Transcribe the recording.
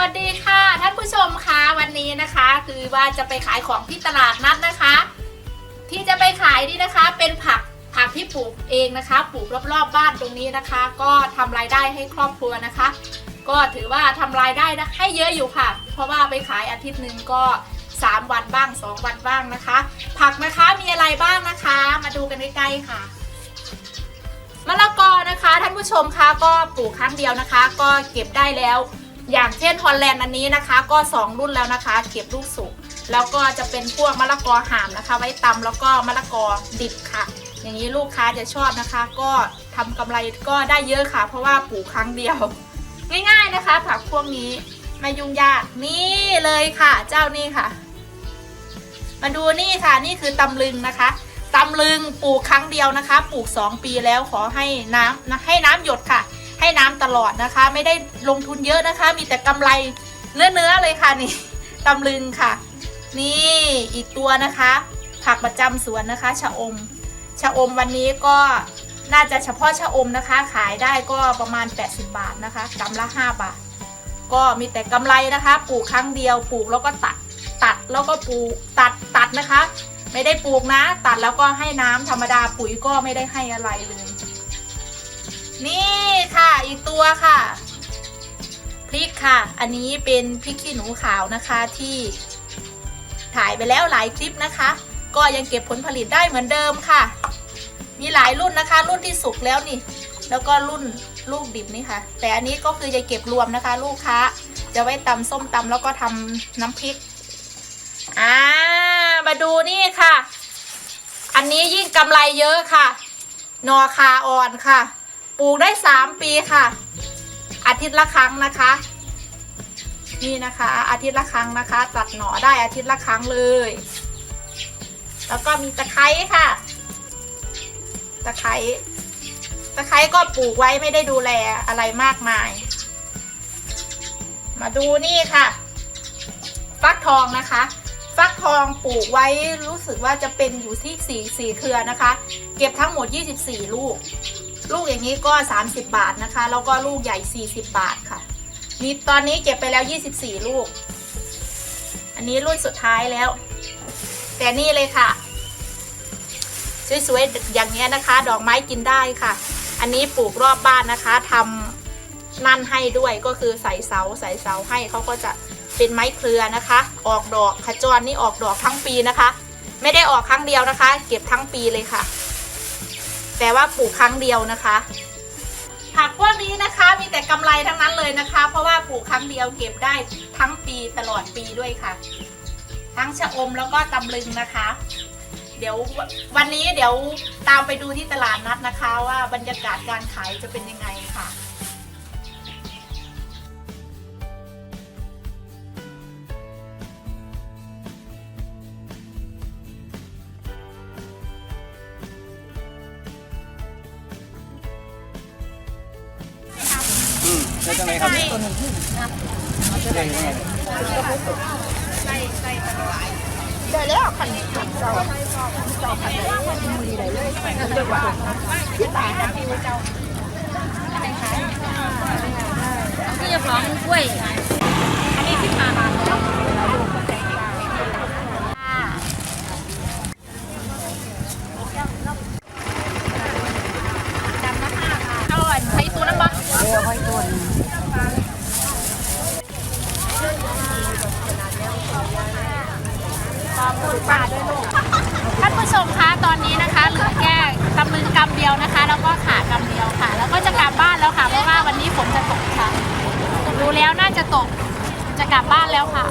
วัสดีค่ะ ท่านผู้ชมคะวันนี้นะคะ คือว่าจะไปขายของที่ตลาดนัดนะคะ ที่จะไปขายนี่นะคะ เป็นผักผักที่ปลูกเองนะคะปลูกรอบๆบบ้านตรงนี้นะคะ ก็ทำรายได้ให้ครอบครัวนะคะ ก็ถือว่าทำรายได้ให้เยอะอยู่ค่ะ เพราะว่าไปขายอาทิตย์หนึ่งก็ 3 วันบ้าง 2 วันบ้างนะคะ ผักนะคะมีอะไรบ้างนะคะ มาดูกันใกล้ๆค่ะมะละกอนะคะ ท่านผู้ชมคะก็ปลูกครั้งเดียวนะคะ ก็เก็บได้แล้ว อย่างเช่นฮอลแลนด์อันนี้นะคะ ก็ 2 รุ่นแล้วนะคะ เก็บลูกสุกแล้วก็จะเป็นพวกมะละกอหามนะคะ ไว้ตำแล้วก็มะละกอดิบค่ะ อย่างนี้ลูกค้าจะชอบนะคะ ก็ทำกำไรก็ได้เยอะค่ะ เพราะว่าปลูกครั้งเดียว ง่ายๆนะคะผักพวกนี้ไม่ยุ่งยากนี่เลยค่ะ เจ้านี่ค่ะ มาดูนี่ค่ะนี่คือตำลึงนะคะตำลึงปลูกครั้งเดียวนะคะ ปลูก 2 ปีแล้วขอให้น้ำนะให้น้ำหยดค่ะ ให้น้ำตลอดนะคะ ไม่ได้ลงทุนเยอะนะคะ มีแต่กำไรเนื้อเนื้อๆเลยค่ะนี่ตำลึงค่ะ นี่อีกตัวนะคะ ผักประจำสวนนะคะชะอมชะอมวันนี้ก็น่าจะเฉพาะชะอมนะคะ ขายได้ก็ประมาณ 80 บาทนะคะกำละ 5 บาท ก็มีแต่กำไรนะคะ ปลูกครั้งเดียวปลูกแล้วก็ตัดตัดแล้วก็ปลูกตัดตัดนะคะ ไม่ได้ปลูกนะ ตัดแล้วก็ให้น้ำธรรมดาปุ๋ยก็ไม่ได้ให้อะไรเลย นี่ค่ะ อีกตัวค่ะ พริกค่ะ อันนี้เป็นพริกขี้หนูขาวนะคะที่ถ่ายไปแล้วหลายคลิปนะคะ ก็ยังเก็บผลผลิตได้เหมือนเดิมค่ะ มีหลายรุ่นนะคะ รุ่นที่สุกแล้วนี่ แล้วก็รุ่นลูกดิบนี่ค่ะ แต่อันนี้ก็คือจะเก็บรวมนะคะ ลูกค้า จะไว้ตำส้มตำแล้วก็ทำน้ำพริกอ่ามาดูนี่ค่ะ อันนี้ยิ่งกำไรเยอะค่ะ นอคาอ่อนค่ะ ปลูกได้สามปีค่ะ อาทิตย์ละครั้งนะคะ นี่นะคะ อาทิตย์ละครั้งนะคะ ตัดหน่อได้อาทิตย์ละครั้งเลย แล้วก็มีตะไคร้ค่ะ ตะไคร้ตะไคร้ก็ปลูกไว้ไม่ได้ดูแลอะไรมากมาย มาดูนี่ค่ะ ฟักทองนะคะ ฟักทองปลูกไว้รู้สึกว่าจะเป็นอยู่ที่สี่สี่เครือนะคะ เก็บทั้งหมด 24 ลูก ลูกอย่างนี้ก็ 30 บาทนะคะ แล้วก็ลูกใหญ่ 40 บาทค่ะมีตอนนี้เก็บไปแล้ว 24 ลูก อันนี้รุ่นสุดท้ายแล้ว แต่นี่เลยค่ะ สวยๆอย่างเงี้นะคะ ดอกไม้กินได้ค่ะ อันนี้ปลูกรอบบ้านนะคะทำนั่นให้ด้วยก็คือใส่เสาใส่เสาให้เขาก็จะเป็นไม้เครือนะคะ ออกดอกขจรนี่ออกดอกทั้งปีนะคะ ไม่ได้ออกครั้งเดียวนะคะ เก็บทั้งปีเลยค่ะ แต่ว่าปลูกครั้งเดียวนะคะ ผักพวกนี้นะคะมีแต่กำไรทั้งนั้นเลยนะคะ เพราะว่าปลูกครั้งเดียวเก็บได้ทั้งปีตลอดปีด้วยค่ะ ทั้งชะอมแล้วก็ตำลึงนะคะ เดี๋ยววันนี้เดี๋ยวตามไปดูที่ตลาดนัดนะคะ ว่าบรรยากาศการขายจะเป็นยังไงค่ะ ได้จังไหนครับใส่ได้ยังไงใส่ใส่ตะไคร้ได้แล้วคันคันเจ้าเจ้าคันไหนมือไหนเลยเรียกว่าที่ตายนะที่จะของกล้วย อันนี้ที่มามาแล้วจำนะค่ะเอาอ่อนใช้ตัวน้ำมัน เออห้อยต้น ขอบ คุณป้าด้วยลูกท่านผู้ชมคะตอนนี้นะคะเหลือแค่กำมือกำเดียวนะคะ แล้วก็ขากำเดียวค่ะ แล้วก็จะกลับบ้านแล้วค่ะเพราะว่าวันนี้ฝนจะตกค่ะ ดูแล้วน่าจะตกจะกลับบ้านแล้วค่ะ